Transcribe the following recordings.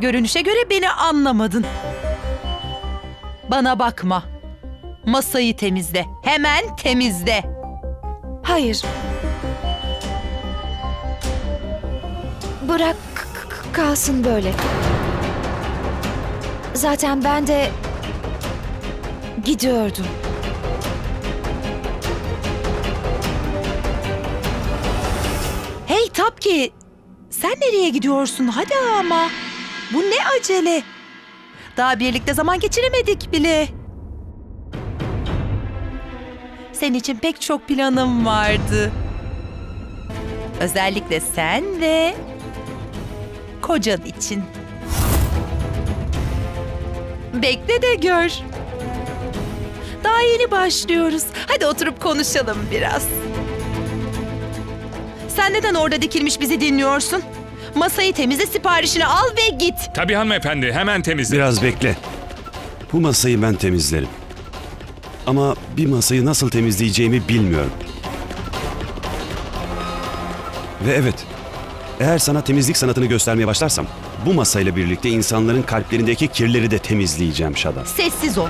Görünüşe göre beni anlamadın. Bana bakma. Masayı temizle. Hemen temizle. Hayır. Bırak kalsın böyle. Zaten ben de gidiyordum. Hey Tapki, sen nereye gidiyorsun? Hadi ama. Bu ne acele? Daha birlikte zaman geçiremedik bile. Senin için pek çok planım vardı. Özellikle sen ve kocan için. Bekle de gör. Daha yeni başlıyoruz. Hadi oturup konuşalım biraz. Sen neden orada dikilmiş bizi dinliyorsun? Masayı temizle, siparişini al ve git. Tabii hanımefendi hemen temizle. Biraz bekle. Bu masayı ben temizlerim. Ama bir masayı nasıl temizleyeceğimi bilmiyorum. Ve evet, eğer sana temizlik sanatını göstermeye başlarsam, bu masayla birlikte insanların kalplerindeki kirleri de temizleyeceğim Şada. Sessiz ol.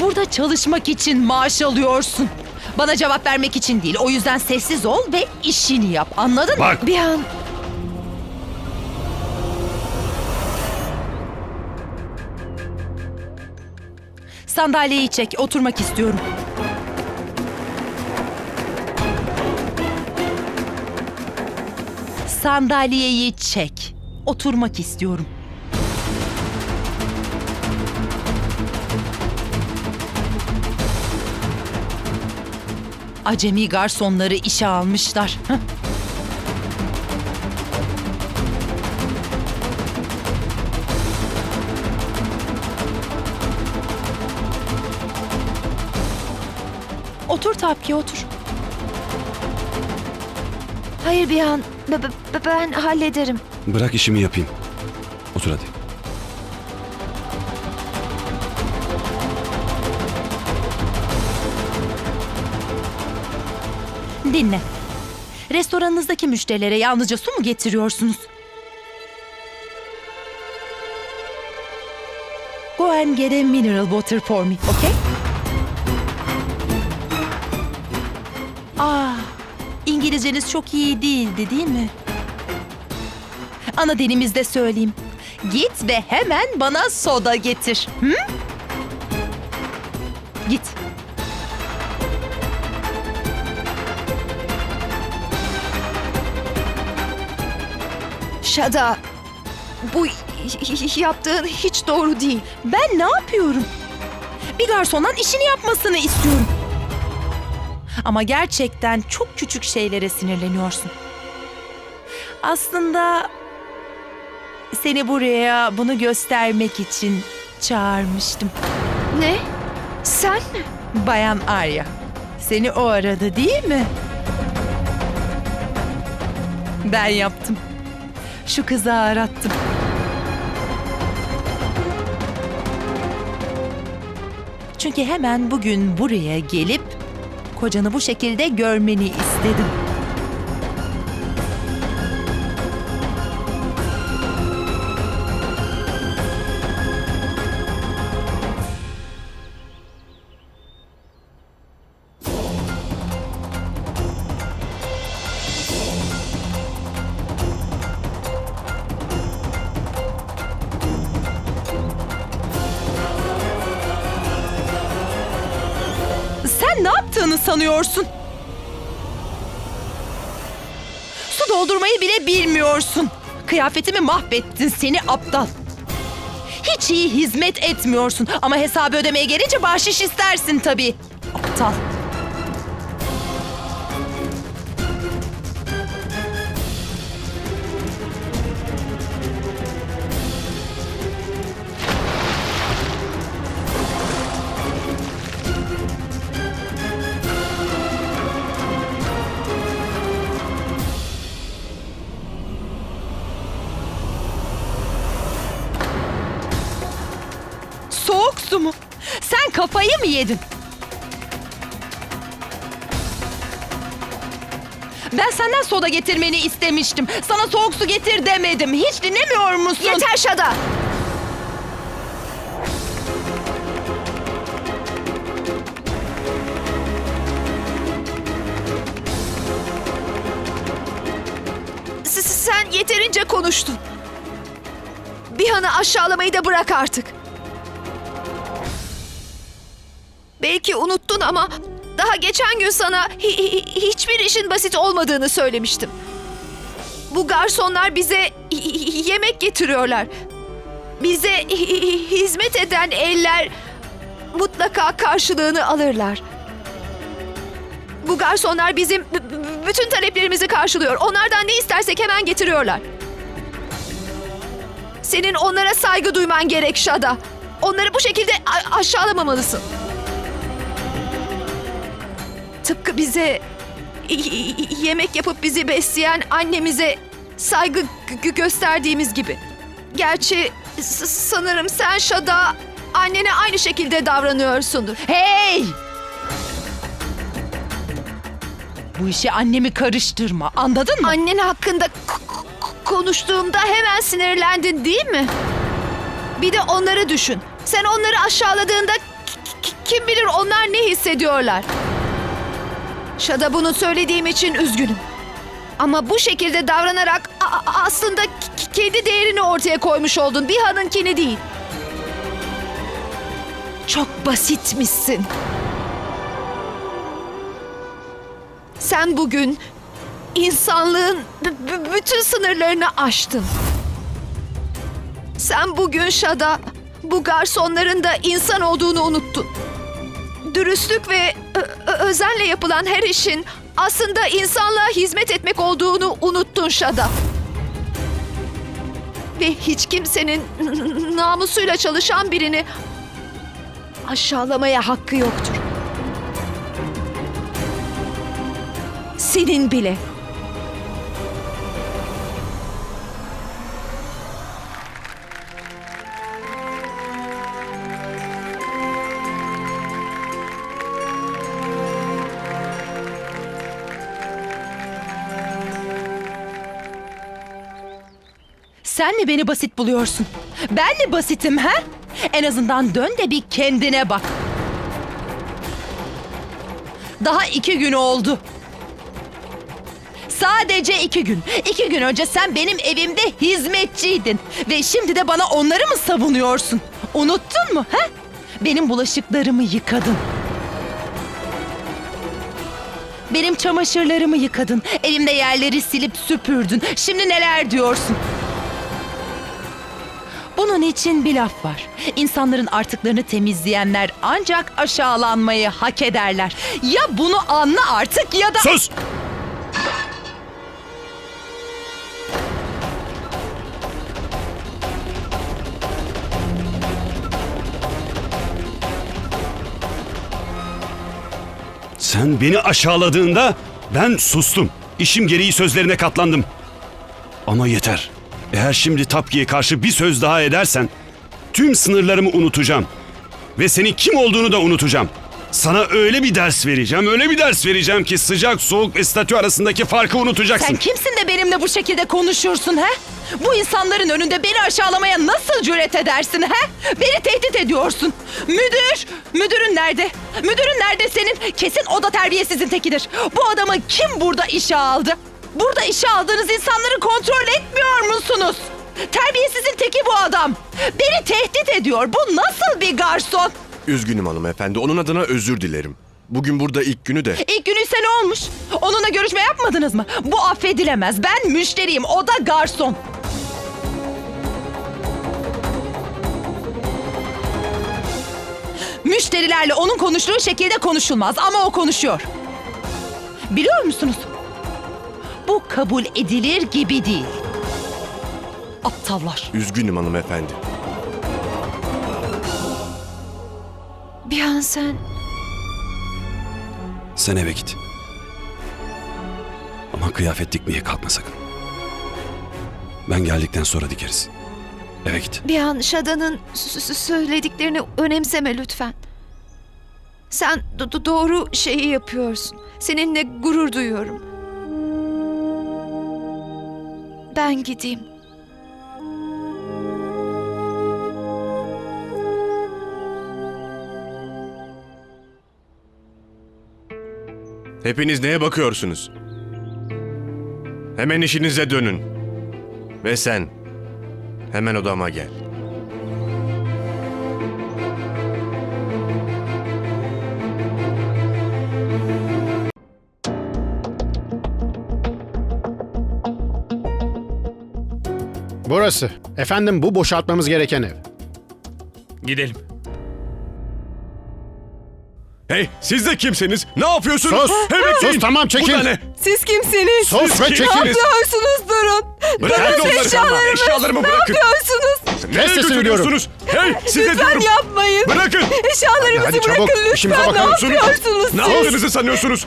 Burada çalışmak için maaş alıyorsun. Bana cevap vermek için değil. O yüzden sessiz ol ve işini yap. Anladın mı? Bak! Bir an Sandalyeyi çek. Oturmak istiyorum. Sandalyeyi çek. Oturmak istiyorum. Acemi garsonları işe almışlar. Otur Tapki otur. hayır bir an Be- be- be- ben hallederim. Bırak işimi yapayım. Otur hadi. Dinle. Restoranınızdaki müşterilere yalnızca su mu getiriyorsunuz? Go and get a mineral water for me, okay? Aa, İngilizceniz çok iyi değildi değil mi? Ana dilimizde söyleyeyim. Git ve hemen bana soda getir. Hı? Git. Şada bu yaptığın hiç doğru değil. Ben ne yapıyorum? Bir garsondan işini yapmasını istiyorum. Ama gerçekten çok küçük şeylere sinirleniyorsun. Aslında seni buraya bunu göstermek için çağırmıştım. Ne? Sen mi? Bayan Arya. Seni o aradı değil mi? Ben yaptım. Şu kızı arattım. Çünkü hemen bugün buraya gelip kocanı bu şekilde görmeni istedim. Yaptığını sanıyorsun? Su doldurmayı bile bilmiyorsun. Kıyafetimi mahvettin seni aptal. Hiç iyi hizmet etmiyorsun ama hesabı ödemeye gelince bahşiş istersin tabii. Aptal. Yedin? Ben senden soda getirmeni istemiştim. Sana soğuk su getir demedim. Hiç dinlemiyor musun? Yeter Şada! Sen yeterince konuştun. Bihan'ı aşağılamayı da bırak artık. Belki unuttun ama daha geçen gün sana hi- hi- hiçbir işin basit olmadığını söylemiştim. Bu garsonlar bize yemek getiriyorlar. Bize hi- hizmet eden eller mutlaka karşılığını alırlar. Bu garsonlar bizim bütün taleplerimizi karşılıyor. Onlardan ne istersek hemen getiriyorlar. Senin onlara saygı duyman gerek Şada. Onları bu şekilde aşağılamamalısın. Tıpkı bize yemek yapıp bizi besleyen annemize saygı gö- gösterdiğimiz gibi. Gerçi sanırım sen Şada annene aynı şekilde davranıyorsundur. Hey! Bu işi annemi karıştırma. Anladın mı? Annen hakkında konuştuğumda hemen sinirlendin değil mi? Bir de onları düşün. Sen onları aşağıladığında kim bilir onlar ne hissediyorlar. Şada bunu söylediğim için üzgünüm. Ama bu şekilde davranarak aslında kendi değerini ortaya koymuş oldun. Bir hanınkini değil. Çok basitmişsin. Sen bugün insanlığın bütün sınırlarını aştın. Sen bugün Şada bu garsonların da insan olduğunu unuttun. Dürüstlük ve özenle yapılan her işin aslında insanlığa hizmet etmek olduğunu unuttun Şada. Ve hiç kimsenin namusuyla çalışan birini aşağılamaya hakkı yoktur. Senin bile. Sen mi beni basit buluyorsun? Ben mi basitim ha? En azından dön de bir kendine bak. Daha iki gün oldu. Sadece iki gün. İki gün önce sen benim evimde hizmetçiydin. Ve şimdi de bana onları mı savunuyorsun? Unuttun mu ha? Benim bulaşıklarımı yıkadın. Benim çamaşırlarımı yıkadın. Evimde yerleri silip süpürdün. Şimdi neler diyorsun? Bunun için bir laf var. İnsanların artıklarını temizleyenler ancak aşağılanmayı hak ederler. Ya bunu anla artık ya da... Sus! Sen beni aşağıladığında ben sustum. İşim gereği sözlerine katlandım. Ama yeter. Eğer şimdi Tapki'ye karşı bir söz daha edersen tüm sınırlarımı unutacağım. Ve senin kim olduğunu da unutacağım. Sana öyle bir ders vereceğim, öyle bir ders vereceğim ki sıcak, soğuk ve statü arasındaki farkı unutacaksın. Sen kimsin de benimle bu şekilde konuşursun he? Bu insanların önünde beni aşağılamaya nasıl cüret edersin he? Beni tehdit ediyorsun. Müdür! Müdürün nerede? Müdürün nerede senin? Kesin o da terbiyesizin tekidir. Bu adamı kim burada işe aldı? Burada işe aldığınız insanları kontrol etmiyor musunuz? Terbiyesizin teki bu adam. Beni tehdit ediyor. Bu nasıl bir garson? Üzgünüm hanımefendi. Onun adına özür dilerim. Bugün burada ilk günü de İlk günüyse ne olmuş? Onunla görüşme yapmadınız mı? Bu affedilemez. Ben müşteriyim. O da garson. Müşterilerle onun konuştuğu şekilde konuşulmaz ama o konuşuyor. Biliyor musunuz? Bu kabul edilir gibi değil. Aptallar. üzgünüm hanımefendi. Bir an sen Sen eve git. Ama kıyafet dikmeye kalkma sakın. Ben geldikten sonra dikeriz. Eve git. Bir an Şada'nın söylediklerini önemseme lütfen. Sen do- do- doğru şeyi yapıyorsun. Seninle gurur duyuyorum. Ben gideyim. Hepiniz neye bakıyorsunuz? Hemen işinize dönün. Ve sen hemen odama gel. Burası. Efendim bu boşaltmamız gereken ev. Gidelim. Hey siz de kimsiniz? Ne yapıyorsunuz? Sus! Hey, bekleyin! Sus, tamam, çekil! Bu da ne? Siz kimsiniz? Sus ve kim? çekil. Ne yapıyorsunuz durun? Bırakın Bırak onları. eşyalarımı. Eşyalarımı bırakın. yapıyorsunuz? Nereye sesini götürüyorsunuz? Hey size diyorum. yapmayın. Bırakın. Eşyalarımızı Hadi çabuk, işimize bakalım. Ne yaptığınızı sanıyorsunuz?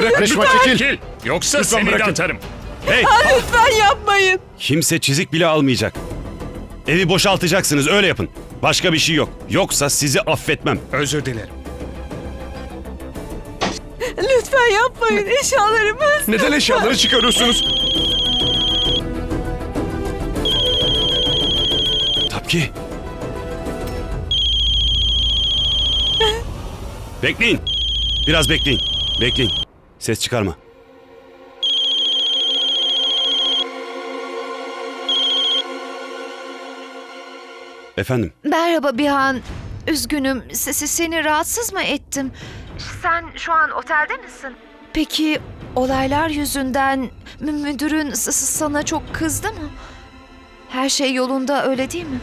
Bırakın Karışma lütfen. çekil. Gel. Yoksa Lütfen seni de bırakın. atarım. Hey! Lütfen yapmayın. Kimse çizik bile almayacak. Evi boşaltacaksınız öyle yapın. Başka bir şey yok. Yoksa sizi affetmem. Özür dilerim. Lütfen yapmayın eşyalarımız. Neden eşyaları çıkarıyorsunuz? Tapki. Bekleyin. Biraz bekleyin. Bekleyin. Ses çıkarma. Efendim, Merhaba Bihan. Üzgünüm. Se- se- seni rahatsız mı ettim? Sen şu an otelde misin? Peki olaylar yüzünden mü- müdürün s- s- sana çok kızdı mı? Her şey yolunda öyle değil mi?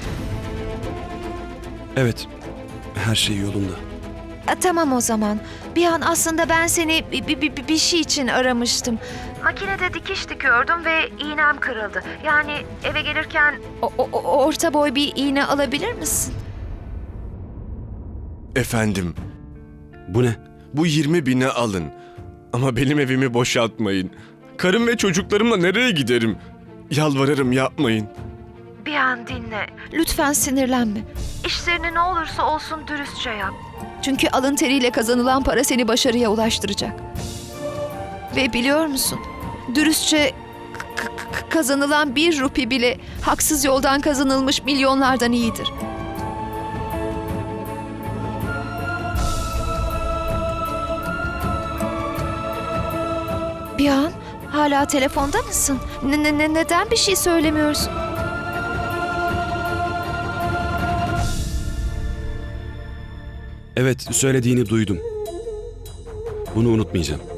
evet. Her şey yolunda. E, tamam o zaman. Bir an aslında ben seni bi- bi- bi- bir şey için aramıştım. Makinede dikiş dikiyordum ve iğnem kırıldı. Yani eve gelirken... O, o- o- orta boy bir iğne alabilir misin? Efendim Bu ne? bu 20 bine alın. Ama benim evimi boşaltmayın. Karım ve çocuklarımla nereye giderim? Yalvarırım yapmayın. Bir an dinle. Lütfen sinirlenme. İşlerini ne olursa olsun dürüstçe yap. Çünkü alın teriyle kazanılan para seni başarıya ulaştıracak. Ve biliyor musun? Dürüstçe kazanılan bir rupi bile haksız yoldan kazanılmış milyonlardan iyidir. Bir an hala telefonda mısın? Ne- ne- neden bir şey söylemiyorsun? Evet, söylediğini duydum. Bunu unutmayacağım.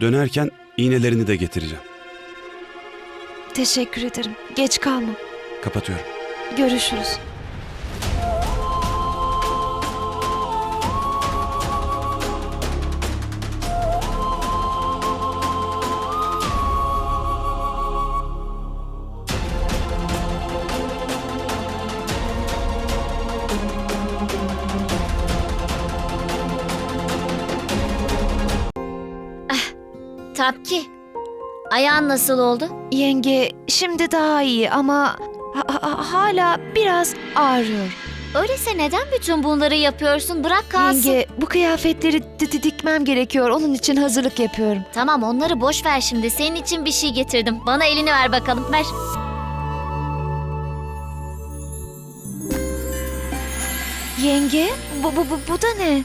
Dönerken iğnelerini de getireceğim. Teşekkür ederim. Geç kalma. Kapatıyorum. Görüşürüz. Tapki. Ayağın nasıl oldu? Yenge şimdi daha iyi ama ha- ha- hala biraz ağrıyor. Öyleyse neden bütün bunları yapıyorsun? Bırak kalsın. Yenge bu kıyafetleri di- di- dikmem gerekiyor. Onun için hazırlık yapıyorum. Tamam onları boş ver şimdi. Senin için bir şey getirdim. Bana elini ver bakalım. Ver. Yenge bu, bu, bu, bu da ne?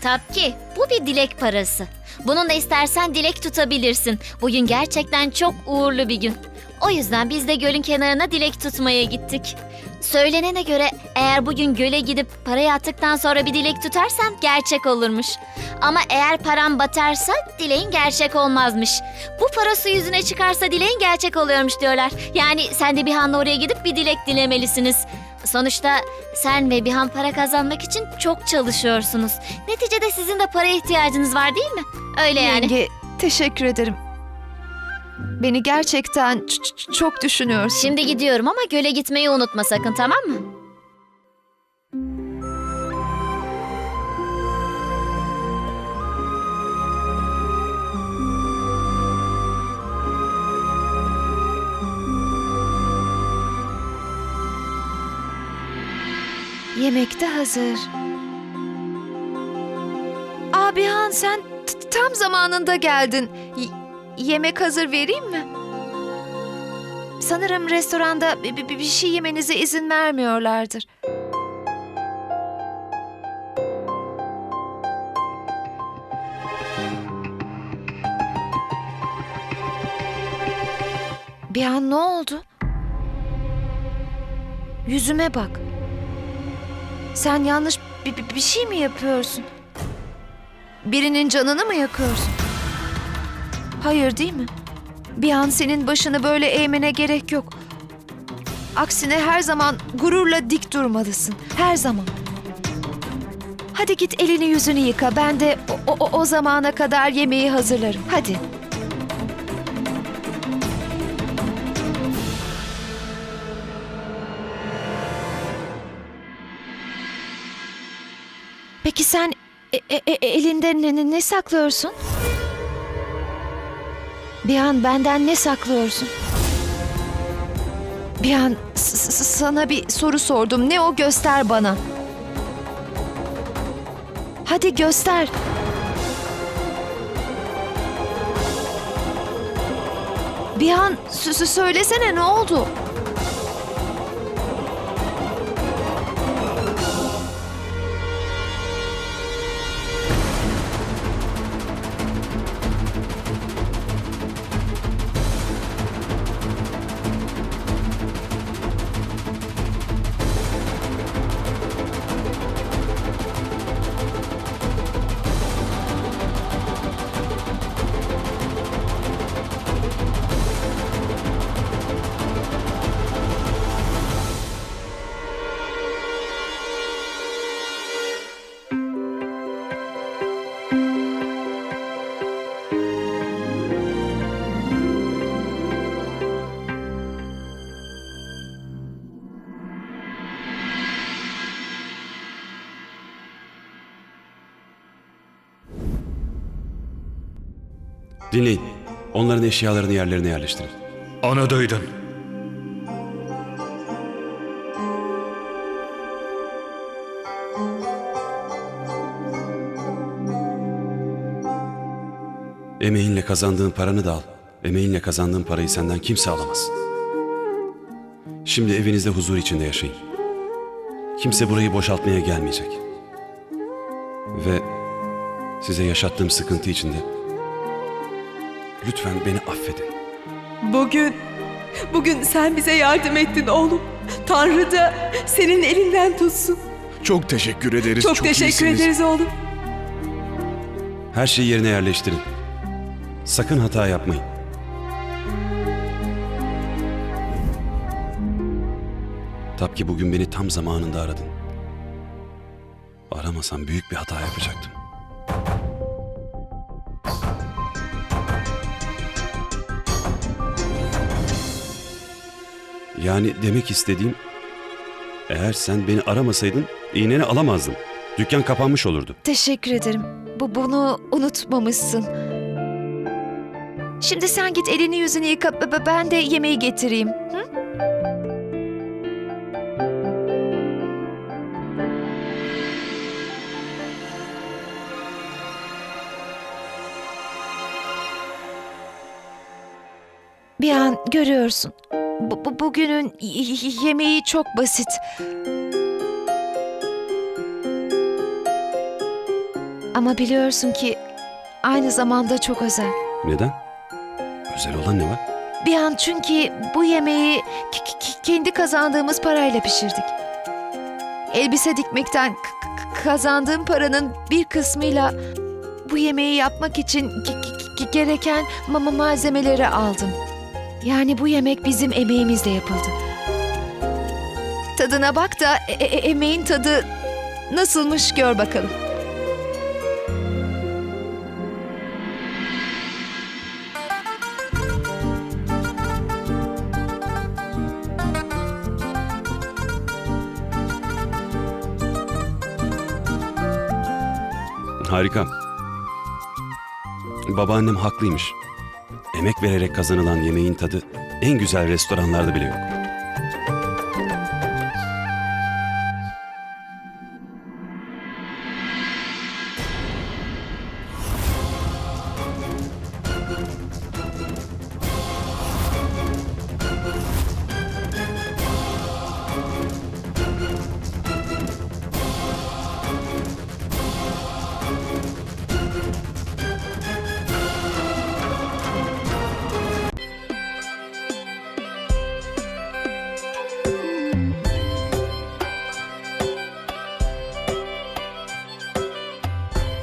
Tapki bu bir dilek parası. Bununla istersen dilek tutabilirsin. Bugün gerçekten çok uğurlu bir gün. O yüzden biz de gölün kenarına dilek tutmaya gittik. Söylenene göre eğer bugün göle gidip parayı attıktan sonra bir dilek tutarsan gerçek olurmuş. Ama eğer paran batarsa dileğin gerçek olmazmış. Bu para su yüzüne çıkarsa dileğin gerçek oluyormuş diyorlar. Yani sen de bir hanla oraya gidip bir dilek dilemelisiniz. Sonuçta sen ve Bihan para kazanmak için çok çalışıyorsunuz. Neticede sizin de paraya ihtiyacınız var değil mi? Öyle yani. Yenge teşekkür ederim. Beni gerçekten ç- ç- çok düşünüyorsun. Şimdi gidiyorum ama göle gitmeyi unutma sakın tamam mı? Yemek de hazır. Abi Han sen tam zamanında geldin. Y- yemek hazır vereyim mi? Sanırım restoranda bi- bi- bir şey yemenize izin vermiyorlardır. Bir an ne oldu? Yüzüme bak. Sen yanlış bir, bir- bir şey mi yapıyorsun? Birinin canını mı yakıyorsun? Hayır değil mi? Bir an senin başını böyle eğmene gerek yok. Aksine her zaman gururla dik durmalısın. Her zaman. Hadi git elini yüzünü yıka. Ben de o, o, o zamana kadar yemeği hazırlarım. Hadi. Peki sen e- e- e- elinde ne, ne- saklıyorsun? Bir an benden ne saklıyorsun? Bir an sana bir soru sordum. Ne o göster bana. Hadi göster. Bir an s- s- söylesene ne oldu? Dinleyin. Onların eşyalarını yerlerine yerleştirin. Onu duydun. Emeğinle kazandığın paranı da al. Emeğinle kazandığın parayı senden kimse alamaz. Şimdi evinizde huzur içinde yaşayın. Kimse burayı boşaltmaya gelmeyecek. Ve size yaşattığım sıkıntı içinde lütfen beni affedin. Bugün, bugün sen bize yardım ettin oğlum. Tanrı da senin elinden tutsun. Çok teşekkür ederiz. Çok, teşekkür iyisiniz. ederiz oğlum. Her şeyi yerine yerleştirin. Sakın hata yapmayın. Tabii ki bugün beni tam zamanında aradın. Aramasan büyük bir hata yapacaktım. Yani demek istediğim eğer sen beni aramasaydın iğneni alamazdım. Dükkan kapanmış olurdu. Teşekkür ederim. Bu bunu unutmamışsın. Şimdi sen git elini yüzünü yıka. Ben de yemeği getireyim. Hı? Bir an görüyorsun. Bu, bu- bugünün yemeği çok basit. Ama biliyorsun ki aynı zamanda çok özel. Neden? Özel olan ne var? Bir an çünkü bu yemeği kendi kazandığımız parayla pişirdik. Elbise dikmekten kazandığım paranın bir kısmıyla bu yemeği yapmak için ge- ge- ge- gereken ma- malzemeleri aldım. Yani bu yemek bizim emeğimizle yapıldı. Tadına bak da e- e- emeğin tadı nasılmış gör bakalım. Harika. Babaannem haklıymış. Emek vererek kazanılan yemeğin tadı en güzel restoranlarda bile yok.